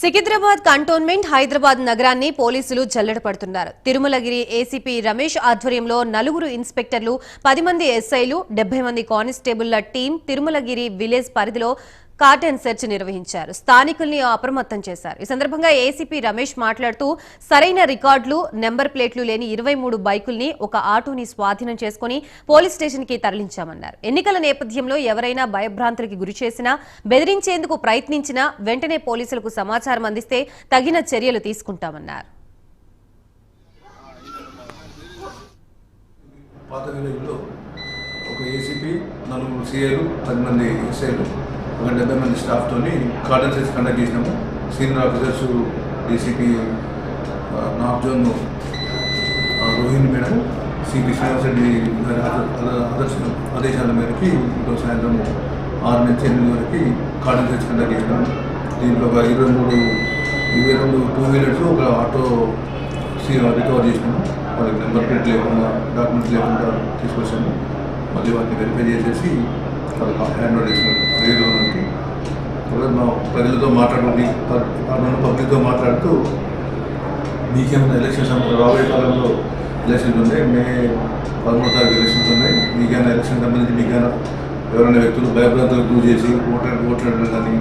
Secunderabad cantonment Hyderabad నగరాన్ని పోలీసులు జల్లెడ పడుతున్నారు. తిరుమలగిరి ఏసీపీ రమేష్ ఆధ్వర్యంలో నలుగురు ఇన్స్పెక్టర్లు పది మంది ఎస్ఐలు డెబ్బై మంది కానిస్టేబుళ్ళ టీం తిరుమలగిరి విలేజ్ పరిధిలో కార్టెన్ సెర్చ్ నిర్వహించారు. స్థానికుల్ని అప్రమత్తం చేశారు. ఈ సందర్భంగా ఏసీపీ రమేష్ మాట్లాడుతూ సరైన రికార్డులు నెంబర్ ప్లేట్లు లేని ఇరవై మూడు బైకుల్ని ఒక ఆటోని స్వాధీనం చేసుకుని పోలీస్ స్టేషన్కి తరలించామన్నారు. ఎన్నికల నేపథ్యంలో ఎవరైనా భయభ్రాంతులకి గురి చేసినా బెదిరించేందుకు ప్రయత్నించినా వెంటనే పోలీసులకు సమాచారం అందిస్తే తగిన చర్యలు తీసుకుంటామన్నారు. పాత ఒక ఏసీపీ నలుగురు సీఏలు పది మంది ఎస్ఐలు ఒక డెబ్బై మంది స్టాఫ్తోని కార్డన్ సెస్ కండక్ట్ చేసినాము. Senior officers DCP north zone ఆ, రోహిణి మేడం సిపి శ్రీనివాస్ రెడ్డి గారి ఆదర్శ ఆదేశాల మేరకి ఈరోజు సాయంత్రం ఆరు నుంచి ఎనిమిది వరకు కార్డన్ సెస్ కండక్ట్ చేసినాము. దీంట్లో ఒక ఇరవై మూడు ఇరవై రెండు టూ వీలర్స్ ఒక ఆటో రికవర్ చేసినాము. వాళ్ళకి నెంబర్ ప్లేట్ లేకుండా డాక్యుమెంట్స్ లేకుండా తీసుకొచ్చాము. మళ్ళీ వాటిని వెరిఫై చేసేసి వాళ్ళకి హ్యాండ్ ఓవర్ చేసినాము రేడియోకి ఇప్పుడు ప్రజలతో మాట్లాడుకుంది పబ్లిక్తో మాట్లాడుతూ మీకేమైనా ఎలక్షన్స్ రాబోయే కాలంలో ఎలక్షన్స్ ఉన్నాయి మే పదమూడు తారీఖు ఎలక్షన్స్ ఉన్నాయి మీకేమైనా ఎలక్షన్ సంబంధించి మీకైనా ఎవరైనా వ్యక్తులు భయభ్రాంతులకు గురి చేసి ఓట్లాడు ఓట్లాడడం కానీ